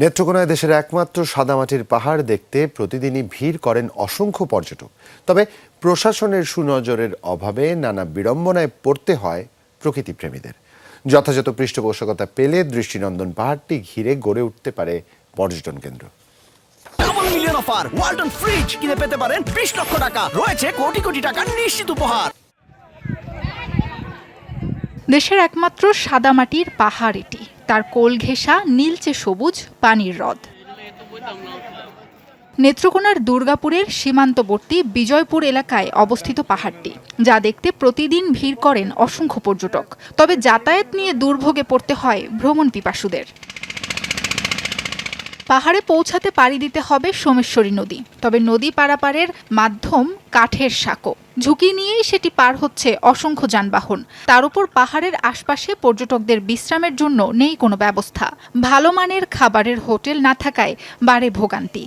নেত্রকোনায় দেশের একমাত্র সাদামাটির পাহাড় দেখতে প্রতিদিনই ভিড় করেন অসংখ্য পর্যটক। তবে প্রশাসনের সুনজরের অভাবে নানা বিড়ম্বনায় পড়তে হয় প্রকৃতিপ্রেমীদের। যথাযথ পৃষ্ঠপোষকতা পেলে দৃষ্টিনন্দন পাহাড়টি ঘিরে গড়ে উঠতে পারে পর্যটন কেন্দ্র। Double million offer Walton fridge কিনে পেতে পারেন বিশ লক্ষ টাকা। রয়েছে কোটি কোটি টাকার নিশ্চিত উপহার। দেশের একমাত্র সাদামাটির পাহাড় এটি। তার কোল ঘেঁষা, নীলচে সবুজ, পানির হ্রদ নেত্রকোনার দুর্গাপুরের সীমান্তবর্তী বিজয়পুর এলাকায় অবস্থিত পাহাড়টি, যা দেখতে প্রতিদিন ভিড় করেন অসংখ্য পর্যটক। তবে যাতায়াত নিয়ে দুর্ভোগে পড়তে হয় ভ্রমণ পিপাসুদের। পাহাড়ে পৌঁছাতে পাড়ি দিতে হবে সোমেশ্বরী নদী। তবে নদী পারাপারের মাধ্যম কাঠের সাঁকো। ঝুঁকি নিয়েই সেটি পার হচ্ছে অসংখ্য যানবাহন। তার উপর পাহাড়ের আশপাশে পর্যটকদের বিশ্রামের জন্য নেই কোনো ব্যবস্থা। ভালো মানের খাবারের হোটেল না থাকায় বাড়ে ভোগান্তি।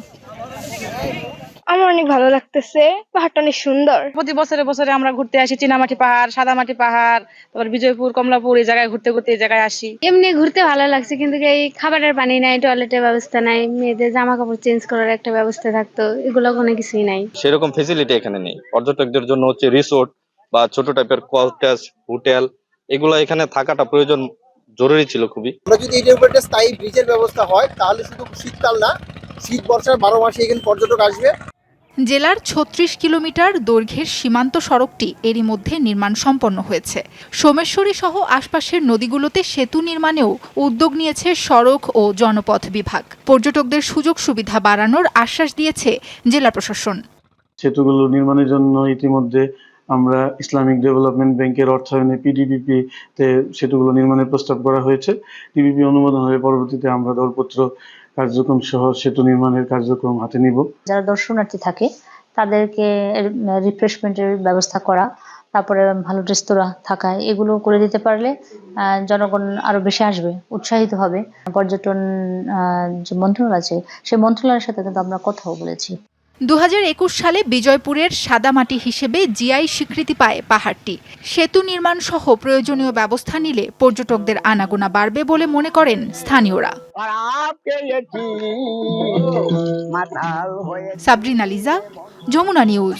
আমার অনেক ভালো লাগতেছে। পাহাড়টা অনেক সুন্দর। প্রতি বছরে বছরে আমরা ঘুরতে আসি চীনামাটি পাহাড় সাদামাটি পাহাড় তারপর বিজয়পুর কমলাপুর এই জায়গায় ঘুরতে ঘুরতে এই জায়গায় আসি। এমনি ঘুরতে ভালো লাগছে কিন্তু এই খাবারের পানি নাই টয়লেটের ব্যবস্থা নাই মেয়েদের জামা কাপড় চেঞ্জ করার একটা ব্যবস্থা থাকতো এগুলো কোনো কিছুই নাই। সেরকম ফেসিলিটি এখানে নেই। পর্যটকদের জন্য হচ্ছে রিসোর্ট বা ছোট টাইপের কটেজ হোটেল এগুলো এখানে থাকাটা প্রয়োজন জরুরি ছিল খুবই। আমরা যদি এটার উপর একটা স্থায়ী ব্রিজের ব্যবস্থা হয় তাহলে শুধু শীতকাল না শীত বর্ষার বারো মাসে এখানে পর্যটক আসবে। জেলার ছত্রিশ কিলোমিটার দৈর্ঘ্যের সীমান্ত সড়কটি এরই মধ্যে নির্মাণ সম্পন্ন হয়েছে। সোমেশ্বরী সহ আশপাশের নদীগুলোতে সেতু নির্মাণেও উদ্যোগ নিয়েছে সড়ক ও জনপথ বিভাগ। পর্যটকদের সুযোগ সুবিধা বাড়ানোর আশ্বাস দিয়েছে জেলা প্রশাসন। সেতুগুলো নির্মাণের জন্য ইতিমধ্যে আমরা ইসলামিক ডেভেলপমেন্ট ব্যাংকের অর্থায়নে পিডিবিপি তে সেতুগুলো নির্মাণের প্রস্তাব করা হয়েছে। ডিবিপি অনুমোদন হয়ে পরবর্তীতে আমরা দরপত্র কার্যক্রম সহ সেতু নির্মাণের কার্যক্রম হাতে নিব। যারা দর্শনার্থী থাকে, তাদেরকে রিফ্রেশমেন্টের ব্যবস্থা করা, তারপরে ভালো রেস্তোরাঁ থাকা, এগুলো করে দিতে পারলে জনগণ আরও বেশি আসবে, উৎসাহিত হবে। পর্যটন যে মন্ত্রণালয় আছে সেই মন্ত্রণালয়ের সাথে কিন্তু আমরা কথাও বলেছি। দু হাজার একুশ সালে বিজয়পুরের সাদামাটি হিসেবে জিআই স্বীকৃতি পায় পাহাড়টি। সেতু নির্মাণ সহ প্রয়োজনীয় ব্যবস্থা নিলে পর্যটকদের আনাগোনা বাড়বে বলে মনে করেন স্থানীয়রা। সাবরিনা লিজা যমুনা নিউজ।